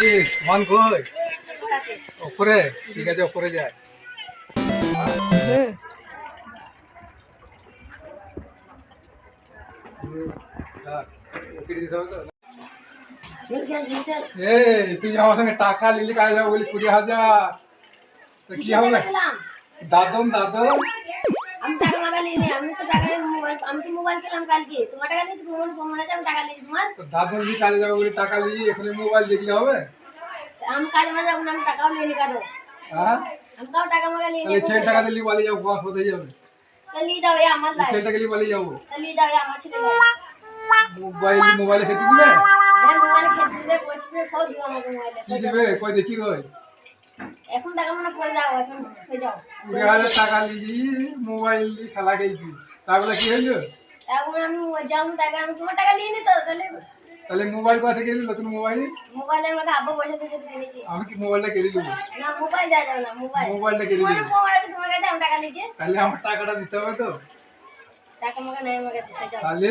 কি মান কই? ঠিক আছে ওপরে যায়? এই তুই আমার সঙ্গে টাকা নিলি কাজে যাব বলি কুড়ি হাজার। কি হবে? দাদন দাদন। আমি টাকা মাকা আমি তো আমি তো মোবাইল কিনলাম কালকে। তোমার টাকা দিয়ে তোমার ফোন আছে আমি টাকা নিয়েছি তোমার? দাদন নিয়ে কাজে যাব বলি টাকা নিয়ে এখানে মোবাইল দেখলে হবে? আমি কাজে মাঝে যাব না আমি টাকাও নিয়ে নি কারও। হ্যাঁ? আমি কারও টাকা মাকা নিয়ে নিই ছেলে টাকা দিলি বলে যাব বস হতে যাবে। তাহলে নিয়ে যাও আমার লাই ছেলেটাকে নিয়ে বলে যাব। তাহলে নিয়ে যাও আমার ছেলে মোবাইল মোবাইলে খেতে দিবে? হ্যাঁ মোবাইলে খেতে দিবে করতে সব দিও আমাকে মোবাইলে কি দিবে? কই দেখি কই এখন টাকা মনে পড়ে যাও এখন সে যাও। টাকা নিলি মোবাইল দিয়ে খেলা খেলছি তারপরে কি হইল এখন আমি আমি তোমার টাকা নিয়ে তাহলে তাহলে মোবাইল কোথা থেকে মোবাইল? মোবাইলে আমাকে আব্বা পয়সা দিয়ে কিনেছি। আমি কি মোবাইলটা কেড়ে দেবো না মোবাইল দেওয়া যাবে না মোবাইল। মোবাইলটা দেবো তোমার কাছে আমি টাকা নিয়েছি। তাহলে আমার টাকাটা দিতে হবে তো? টাকা আমাকে নেই আমার কাছে যাও তাহলে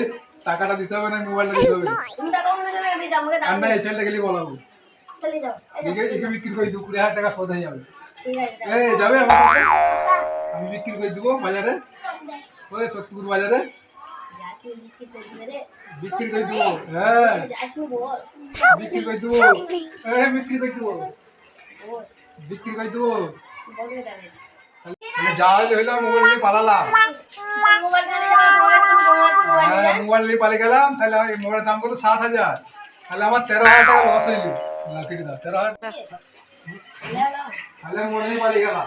টাকাটা দিতে হবে না মোবাইলটা দিতে হবে? তুমি টাকা টাকা দিয়ে যাও আমাকে আর না এই ছেলেটা গেলে বলাবো। তাহলে যাও এই যাও। একে একে বিক্রি করে দেবো কুড়ি হাজার টাকা শোধ যাবে। ঠিক আছে এই যাবে আমি বিক্রি করে দেবো বাজারে? ওই সত্যপুর বাজারে? বিক্রি করে দিবে রে বিক্রি করে দেবো। হ্যাঁ বিক্রি করে দেবো। বিক্রি করে দেবো। যা মোবাইল নিয়ে পালালাম। হ্যাঁ, মোবাইল নিয়ে পালিয়ে গেলাম তাহলে মোবাইলের দাম কত? সাত হাজার। তাহলে আমার তেরো হাজার টাকা লস হইল। তেরো হাজার তাহলে মোবাইল নিয়ে পালিয়ে গেলাম।